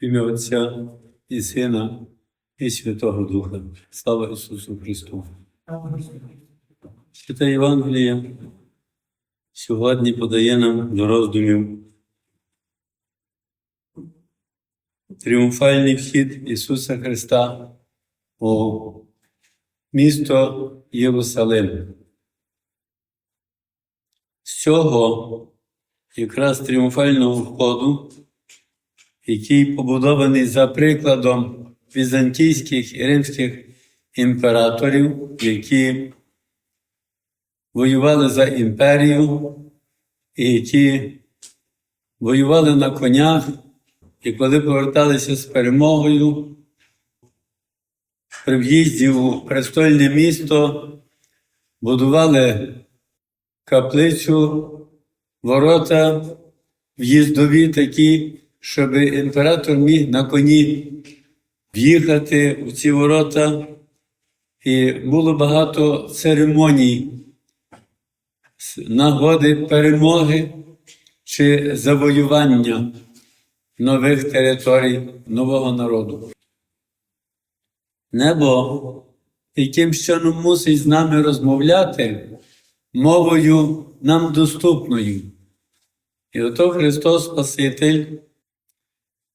Ім'я Отця і Сина, і Святого Духа. Слава Ісусу Христу. Святе Євангеліє сьогодні подає нам до роздумів тріумфальний вхід Ісуса Христа у місто Єрусалим. З цього якраз тріумфального входу, який побудований за прикладом візантійських і римських імператорів, які воювали за імперію, і які воювали на конях, і коли поверталися з перемогою, при в'їзді у престольне місто будували каплицю, ворота в'їздові такі, щоб імператор міг на коні в'їхати у ці ворота. І було багато церемоній, нагоди перемоги чи завоювання нових територій нового народу. Небо якимсь чином мусить з нами розмовляти мовою нам доступною. І ото Христос Спаситель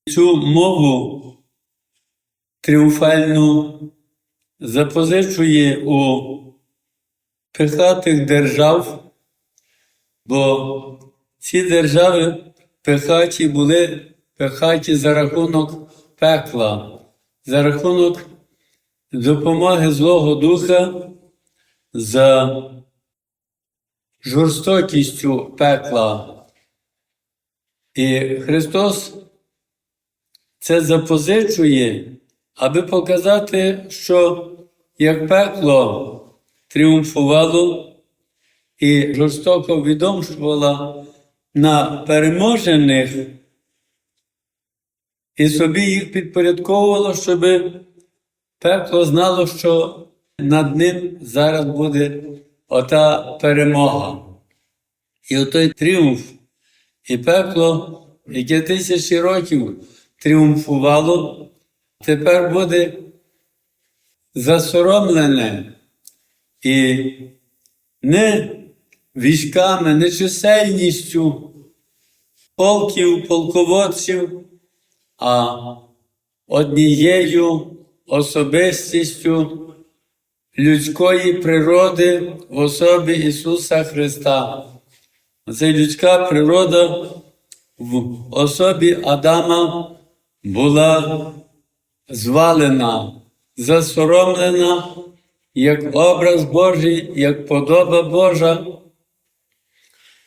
цю мову тріумфальну запозичує у пихатих держав, бо ці держави пихаті були пихаті за рахунок пекла, за рахунок допомоги Злого Духа за жорстокістю пекла. І Христос це запозичує, аби показати, що як пекло тріумфувало і жорстоко відомствувало на переможених, і собі їх підпорядковувало, щоб пекло знало, що над ним зараз буде ота перемога. І отой тріумф, і пекло, яке тисячі років тріумфувало, тепер буде засоромлене і не військами, не чисельністю полків, полководців, а однією особистістю людської природи в особі Ісуса Христа. Це людська природа в особі Адама була звалена, засоромлена як образ Божий, як подоба Божа,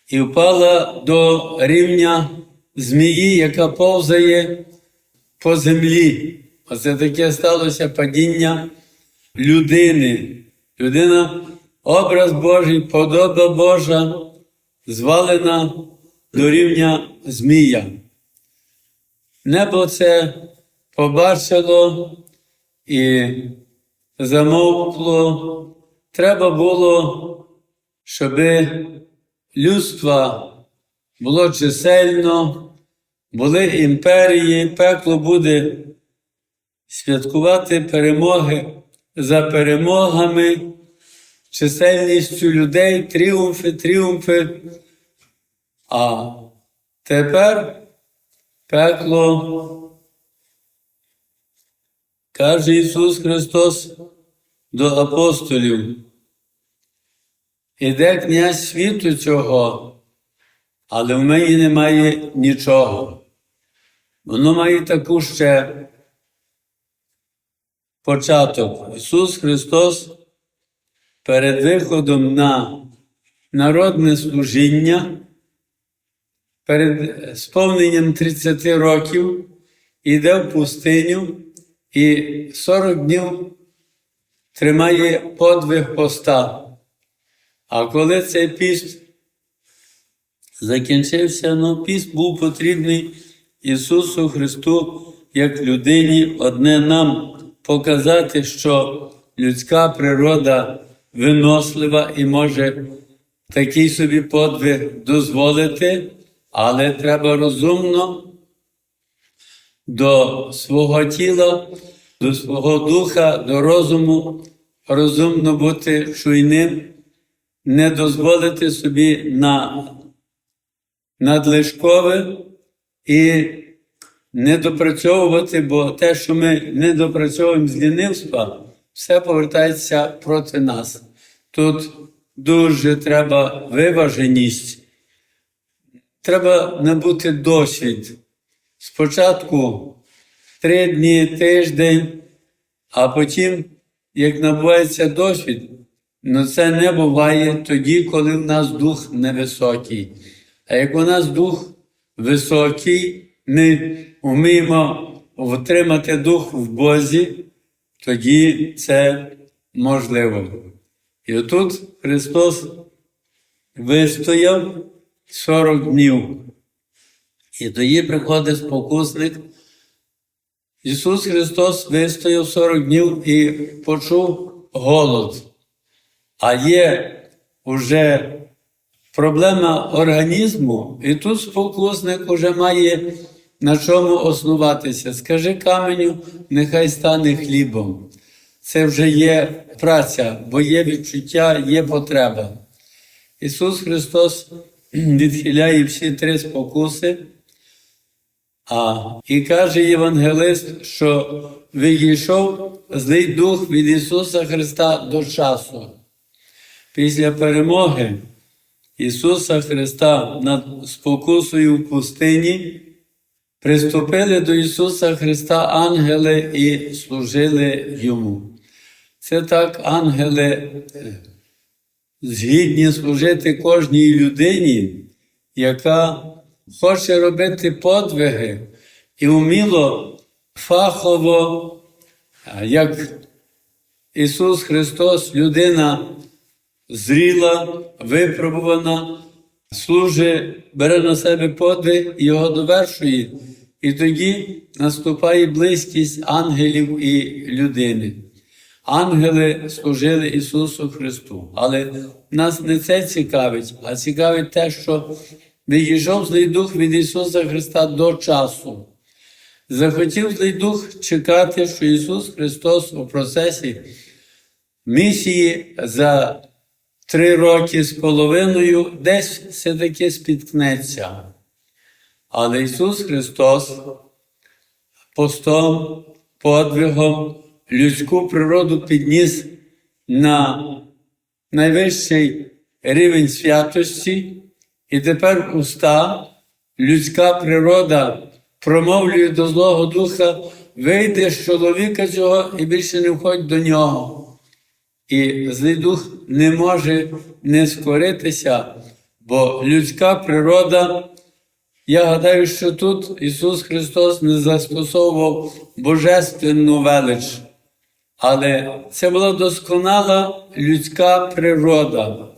і впала до рівня змії, яка повзає по землі. Оце таке сталося падіння людини. Людина, образ Божий, подоба Божа, звалена до рівня змія. Небо це побачило і замовкло. Треба було, щоб людство було чисельно, були імперії, пекло буде святкувати перемоги за перемогами, чисельністю людей, тріумфи, тріумфи. А тепер пекло, каже Ісус Христос до апостолів. Іде князь світу цього, але в мені немає нічого. Воно має таку ще початок. Ісус Христос перед виходом на народне служіння, перед сповненням 30 років йде в пустиню і 40 днів тримає подвиг поста. А коли цей піст закінчився, ну, піст був потрібний Ісусу Христу як людині, одне нам показати, що людська природа винослива і може такий собі подвиг дозволити, але треба розумно до свого тіла, до свого духа, до розуму, розумно бути чуйним, не дозволити собі на надлишкове і не допрацьовувати, бо те, що ми не допрацьовуємо з лінивства, все повертається проти нас. Тут дуже треба виваженість, треба набути досвід. Спочатку три дні, тиждень, а потім, як набувається досвід, ну це не буває тоді, коли в нас дух невисокий. А як у нас дух високий, ми вміємо втримати дух в Бозі, тоді це можливо. І отут Христос вистояв 40 днів. І тоді приходить спокусник. Ісус Христос вистояв 40 днів і почув голод. А є вже проблема організму, і тут спокусник вже має на чому основатися. Скажи каменю, нехай стане хлібом. Це вже є праця, бо є відчуття, є потреба. Ісус Христос відхиляє всі три спокуси. А і каже Євангелист, що відійшов злий дух від Ісуса Христа до часу. Після перемоги Ісуса Христа над спокусою в пустині приступили до Ісуса Христа ангели і служили Йому. Це так ангели е, згідні служити кожній людині, яка хоче робити подвиги і вміло, фахово, як Ісус Христос, людина зріла, випробувана, служить, бере на себе подвиг і його довершує. І тоді наступає близькість ангелів і людини. Ангели служили Ісусу Христу. Але нас не це цікавить, а цікавить те, що відійшов злий дух від Ісуса Христа до часу. Захотів злий дух чекати, що Ісус Христос у процесі місії за три роки з половиною десь все-таки спіткнеться. Але Ісус Христос постом, подвигом людську природу підніс на найвищий рівень святості, і тепер уста, людська природа промовлює до Злого Духа, вийде з чоловіка цього і більше не входь до нього. І злий дух не може не скоритися, бо людська природа, я гадаю, що тут Ісус Христос не застосовував божественну велич, але це була досконала людська природа.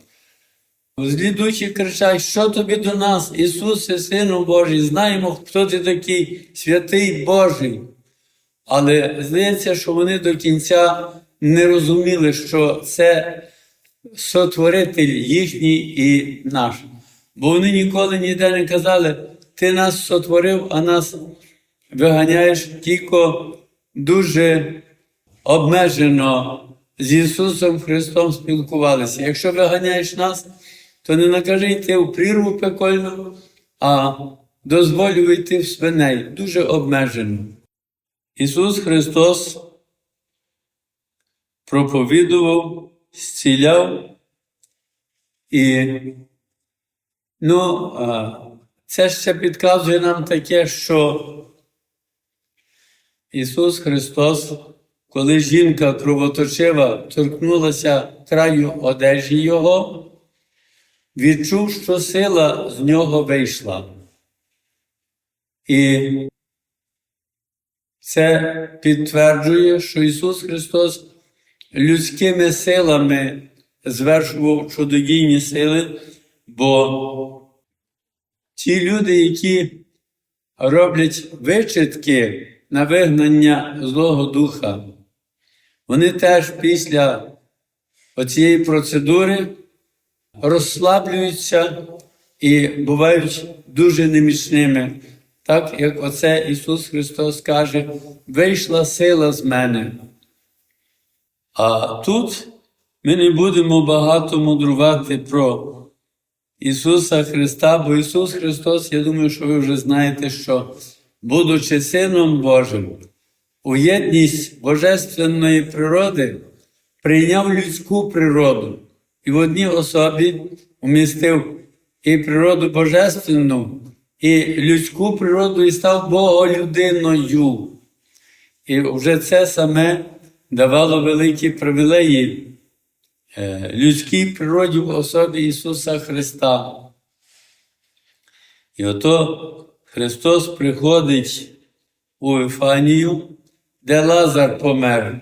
Злі духи кричать, що тобі до нас, Ісусе, Сину Божий, знаємо, хто ти такий, святий Божий. Але здається, що вони до кінця не розуміли, що це сотворитель їхній і наш. Бо вони ніколи ніде не казали, ти нас сотворив, а нас виганяєш тільки дуже обмежено з Ісусом Христом спілкувалися. Якщо виганяєш нас, то не накажи йти в прірву пекольну, а дозволю йти в свиней, дуже обмежено. Ісус Христос проповідував, зціляв і ну, це ще підказує нам таке, що Ісус Христос, коли жінка кровоточива торкнулася краю одежі Його, відчув, що сила з нього вийшла. І це підтверджує, що Ісус Христос людськими силами звершував чудодійні сили, бо ті люди, які роблять вичитки на вигнання Злого Духа, вони теж після оцієї процедури розслаблюються і бувають дуже немічними. так як оце Ісус Христос каже, вийшла сила з мене. А тут ми не будемо багато мудрувати про Ісуса Христа, бо Ісус Христос, я думаю, що ви вже знаєте, що, будучи Сином Божим, у єдність божественної природи прийняв людську природу і в одній особі умістив і природу божественну, і людську природу, і став Боголюдиною. І вже це саме давало великі привілеї е, людській природі в особі Ісуса Христа. І ото Христос приходить у Ефанію, де Лазар помер.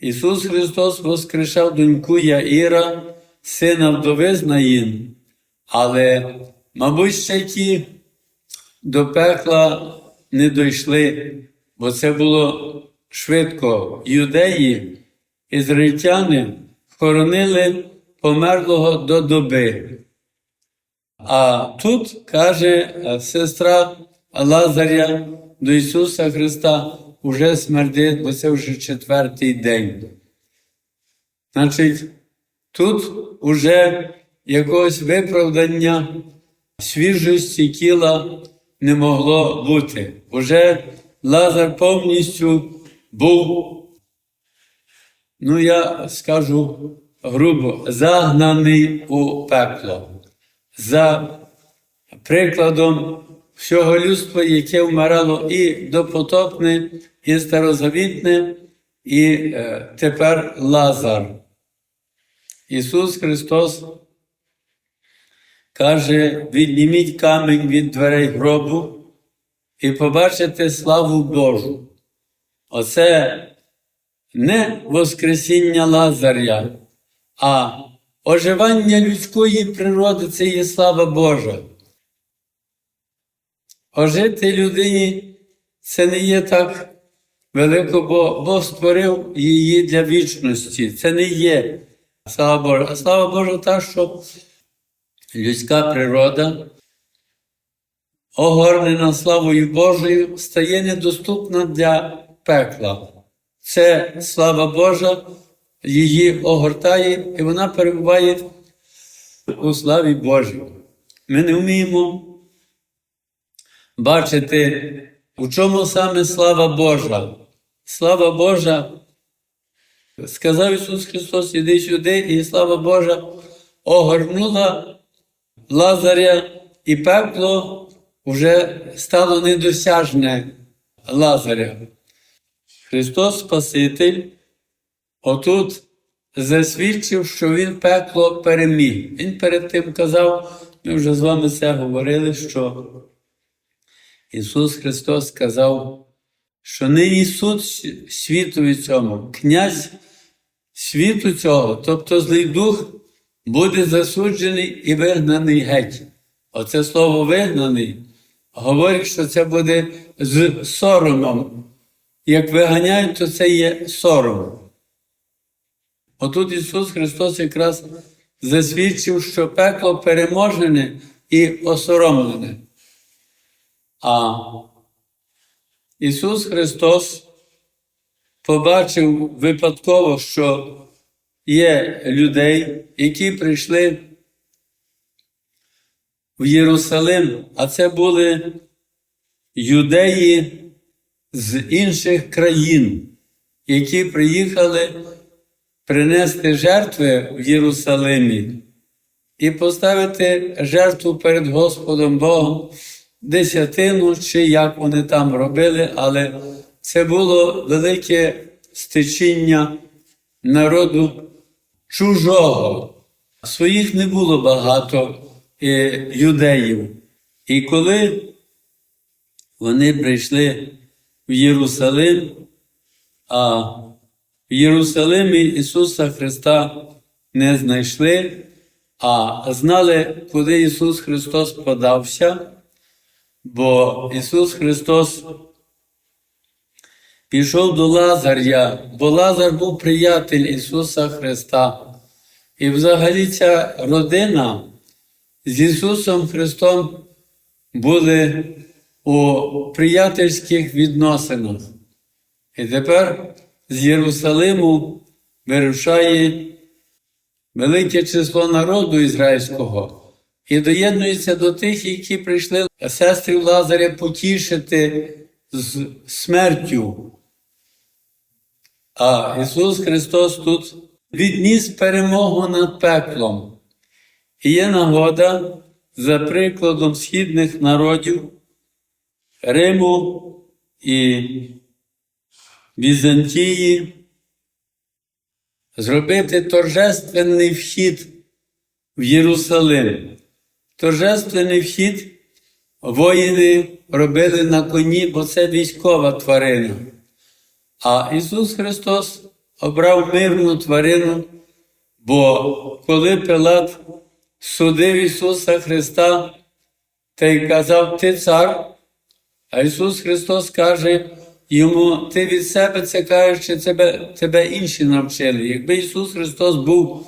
Ісус Христос воскрешав доньку Яїра, сина вдови з Наїн, але, мабуть, ще ті до пекла не дійшли, бо це було швидко. Юдеї, ізраїльтяни хоронили померлого до доби. А тут каже сестра Лазаря до Ісуса Христа уже смердить, бо це вже четвертий день. Значить, тут уже якогось виправдання свіжості тіла не могло бути. Уже Лазар повністю був, ну я скажу грубо, загнаний у пекло. За прикладом всього людства, яке вмирало і допотопне, і старозавітне, і е, тепер Лазар. Ісус Христос каже: відніміть камінь від дверей гробу і побачите славу Божу. Оце не Воскресіння Лазаря, а оживання людської природи це є слава Божа. Ожити людині це не є так велико, бо Бог створив її для вічності. Це не є слава Божа. А слава Божа та, що людська природа, огорнена славою Божою, стає недоступна для пекла. Це слава Божа, її огортає, і вона перебуває у славі Божій. Ми не вміємо бачити, у чому саме слава Божа. Слава Божа, сказав Ісус Христос, іди сюди, і слава Божа огорнула Лазаря, і пекло вже стало недосяжне Лазаря. Христос Спаситель отут засвідчив, що Він пекло переміг. Він перед тим казав, ми вже з вами це говорили, що Ісус Христос сказав, що нині суд світу цьому, князь світу цього, тобто злий дух, буде засуджений і вигнаний геть. Оце слово вигнаний говорить, що це буде з соромом. Як виганяють, то це є сором. Отут Ісус Христос якраз засвідчив, що пекло переможене і осоромлене. А Ісус Христос побачив випадково, що є людей, які прийшли в Єрусалим, а це були юдеї з інших країн, які приїхали принести жертви в Єрусалимі і поставити жертву перед Господом Богом десятину, чи як вони там робили, але це було велике стечіння народу чужого. Своїх не було багато е, юдеїв. І коли вони прийшли в Єрусалим, а в Єрусалимі Ісуса Христа не знайшли, а знали, куди Ісус Христос подався, бо Ісус Христос пішов до Лазаря, бо Лазар був приятель Ісуса Христа. І взагалі ця родина з Ісусом Христом були у приятельських відносинах. І тепер з Єрусалиму вирушає велике число народу ізраїльського і доєднується до тих, які прийшли сестрів Лазаря потішити з смертю. А Ісус Христос тут відніс перемогу над пеклом. І є нагода за прикладом східних народів Риму і Візантії зробити торжественний вхід в Єрусалим. Торжественний вхід воїни робили на коні, бо це військова тварина. А Ісус Христос обрав мирну тварину, бо коли Пилат судив Ісуса Христа та й казав, Ти цар, а Ісус Христос каже йому, Ти від себе це кажеш, чи тебе, тебе інші навчили. Якби Ісус Христос був,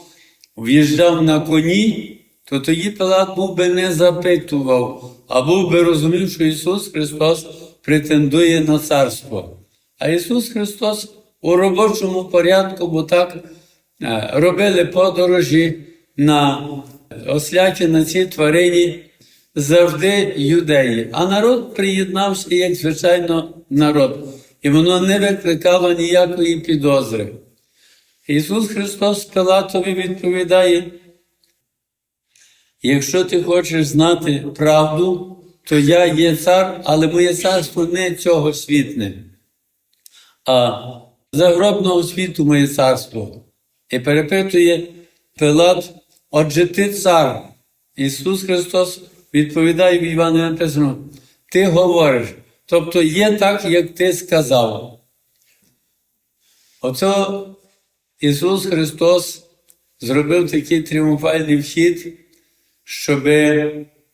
в'їжджав на коні, то тоді Пилат був би не запитував, а був би розумів, що Ісус Христос претендує на царство. А Ісус Христос у робочому порядку, бо так е, робили подорожі на осляті на цій тварині завжди юдеї. А народ приєднався як звичайно народ. І воно не викликало ніякої підозри. Ісус Христос Пилатові відповідає: якщо ти хочеш знати правду, то я є цар, але моє царство не цього світне, а загробного світу моє царство. І перепитує Пилат, отже ти цар. Ісус Христос відповідає в Івану написано, ти говориш, тобто є так, як ти сказав. Оце Ісус Христос зробив такий тріумфальний вхід, щоб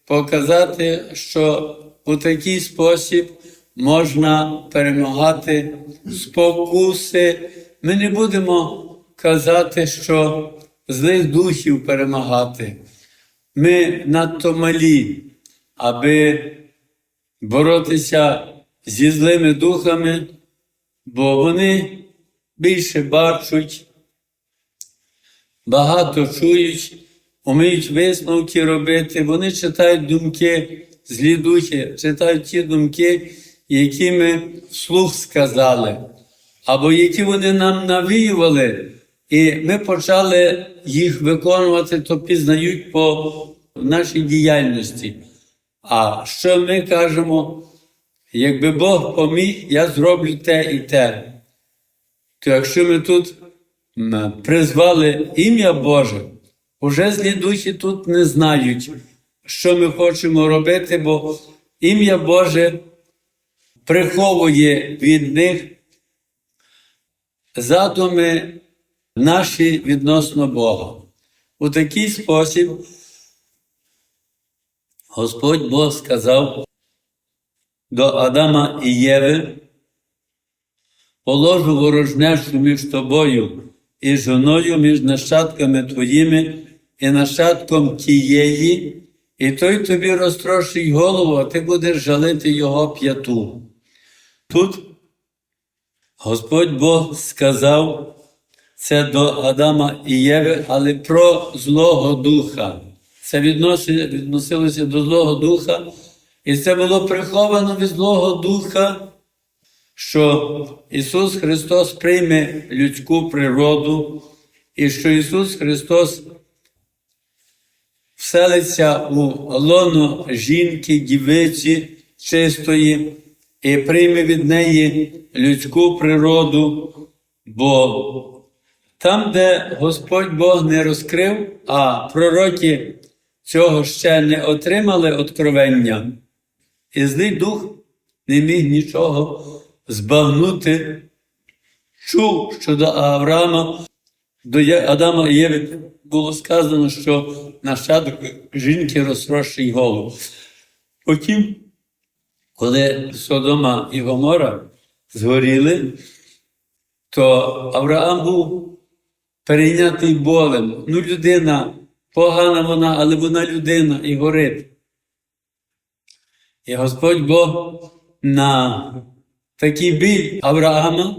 показати, що у такий спосіб можна перемагати спокуси. Ми не будемо казати, що злих духів перемагати. Ми надто малі, аби боротися зі злими духами, бо вони більше бачать, багато чують, вміють висновки робити, вони читають думки, злі духи, читають ті думки, які ми вслух сказали, або які вони нам навіювали, і ми почали їх виконувати, то пізнають по нашій діяльності. А що ми кажемо? Якби Бог поміг, я зроблю те і те. То якщо ми тут призвали ім'я Боже, уже злі духи тут не знають, що ми хочемо робити, бо ім'я Боже приховує від них задуми наші відносно Бога. У такий спосіб Господь Бог сказав до Адама і Єви, положу ворожнечу між тобою і жоною, між нащадками твоїми і нащадком тієї, і той тобі розтрошить голову, а ти будеш жалити його п'яту. Тут Господь Бог сказав це до Адама і Єви, але про Злого Духа. Це відносилося до Злого Духа, і це було приховано від Злого Духа, що Ісус Христос прийме людську природу, і що Ісус Христос вселиться у лоно жінки, дівиці чистої, і прийме від неї людську природу, бо там, де Господь Бог не розкрив, а пророки цього ще не отримали откровення, і злий дух не міг нічого збагнути. Чув, що до Авраама, до Адама і Єви було сказано, що нащадок жінки розрощить голову. Потім, коли Содома і Гомора згоріли, то Авраам був перейнятий болем. Ну, людина, погана вона, але вона людина і горить. І Господь Бог на такий біль Авраама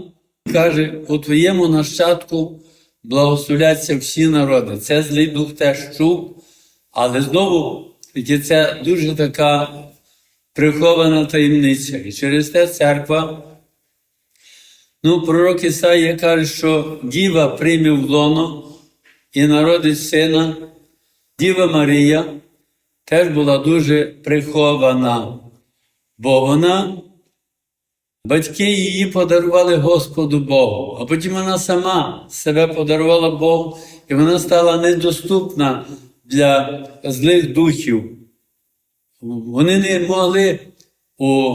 каже: у твоєму нащадку благословляться всі народи. Це злий дух теж чув, але знову це дуже така прихована таємниця. І через те церква. Ну, пророк Ісаїя каже, що діва прийме в лоно і народить сина. Діва Марія теж була дуже прихована, бо вона, батьки її подарували Господу Богу, а потім вона сама себе подарувала Богу, і вона стала недоступна для злих духів. Вони не могли у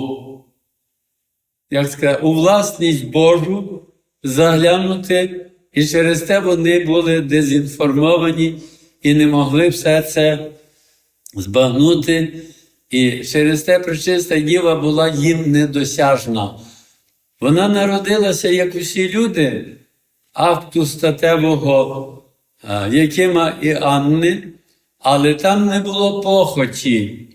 як сказати, у власність Божу заглянути, і через те вони були дезінформовані і не могли все це збагнути. І через те причиста діва була їм недосяжна. Вона народилася, як усі люди, акту статевого Якима і Анни, але там не було похоті,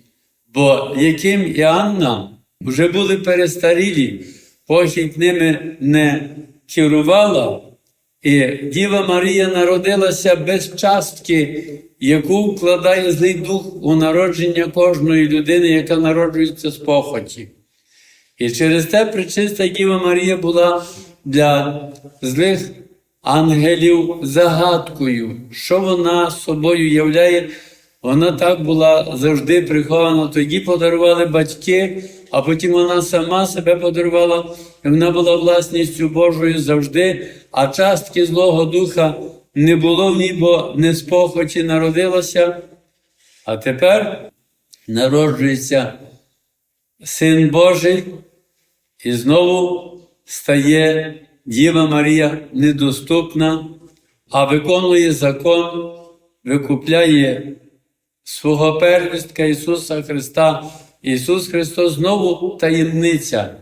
бо Яким і Анна вже були перестарілі, похідь ними не керувала, і Діва Марія народилася без частки, яку вкладає злий дух у народження кожної людини, яка народжується з похоті. І через те причиста Діва Марія була для злих ангелів загадкою, що вона собою являє. Вона так була завжди прихована. Тоді подарували батьки, а потім вона сама себе подарувала, вона була власністю Божою завжди, а частки Злого Духа не було в ній, бо не з похоті народилася. А тепер народжується Син Божий, і знову стає Діва Марія недоступна, а виконує закон, викупляє свого первістка Ісуса Христа. Ісус Христос знову таємниця,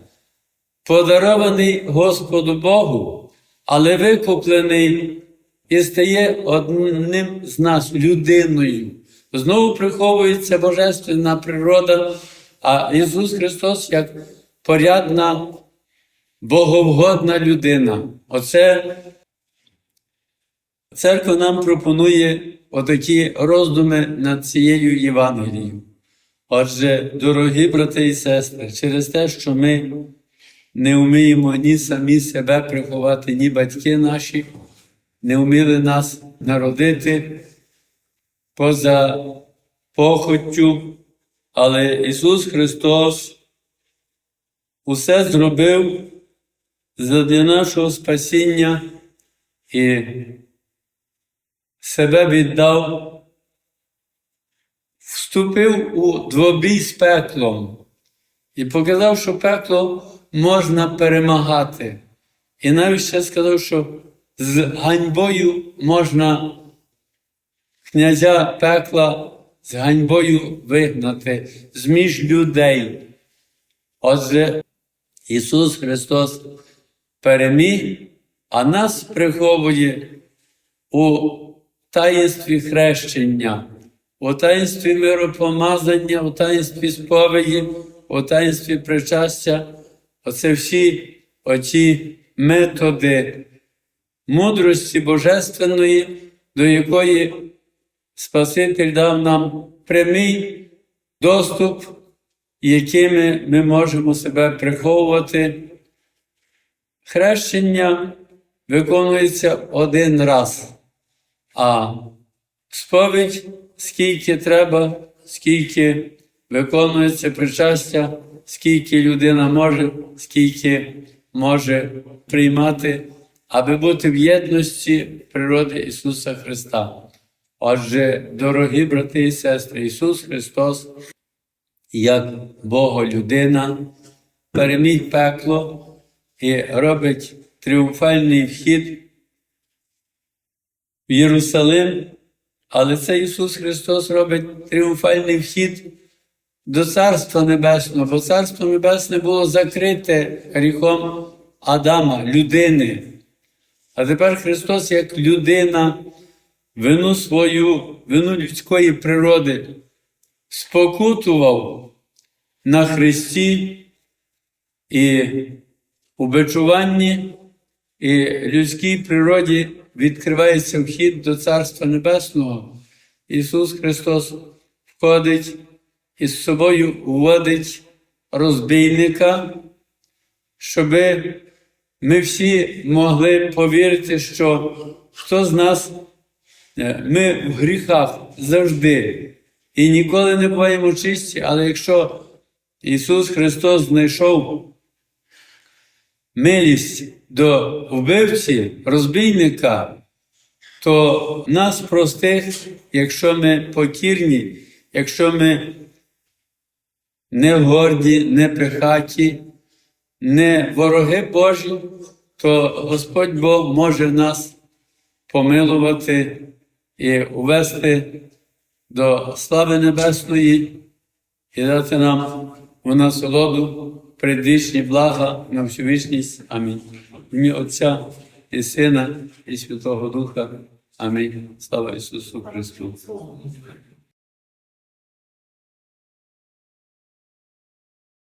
подарований Господу Богу, але викуплений і стає одним з нас людиною. Знову приховується божественна природа, а Ісус Христос як порядна, боговгодна людина. Оце церква нам пропонує отакі роздуми над цією Євангелією. Отже, дорогі брати і сестри, через те, що ми не вміємо ні самі себе приховати, ні батьки наші, не вміли нас народити поза похоттю, але Ісус Христос усе зробив для нашого спасіння і себе віддав, вступив у двобій з пеклом. І показав, що пекло можна перемагати. І навіть ще сказав, що з ганьбою можна князя пекла з ганьбою вигнати з між людей. Отже, Ісус Христос переміг, а нас приховує у таїнстві хрещення, у таїнстві миропомазання, у таїнстві сповіді, у таїнстві причастя. Оце всі оці методи мудрості Божественної, до якої Спаситель дав нам прямий доступ, якими ми можемо себе приховувати. Хрещення виконується один раз. А сповідь, скільки треба, скільки виконується причастя, скільки людина може, скільки може приймати, аби бути в єдності природи Ісуса Христа. Отже, дорогі брати і сестри, Ісус Христос, як Бога-людина, переміг пекло і робить тріумфальний вхід в Єрусалим, але це Ісус Христос робить тріумфальний вхід до Царства Небесного, бо Царство Небесне було закрите гріхом Адама, людини. А тепер Христос, як людина, вину свою, вину людської природи, спокутував на Христі і у бичуванні і людській природі відкривається вхід до Царства Небесного. Ісус Христос входить і з собою вводить розбійника, щоб ми всі могли повірити, що хто з нас е, ми в гріхах завжди і ніколи не буваємо чисті, але якщо Ісус Христос знайшов милість до вбивці, розбійника, то нас простих, якщо ми покірні, якщо ми не горді, не пихаті, не вороги Божі, то Господь Бог може нас помилувати і увести до слави небесної і дати нам у насолоду предвічні блага на всю вічність. Амінь. Ім'я Отця і Сина, і Святого Духа. Амінь. Слава Ісусу Христу.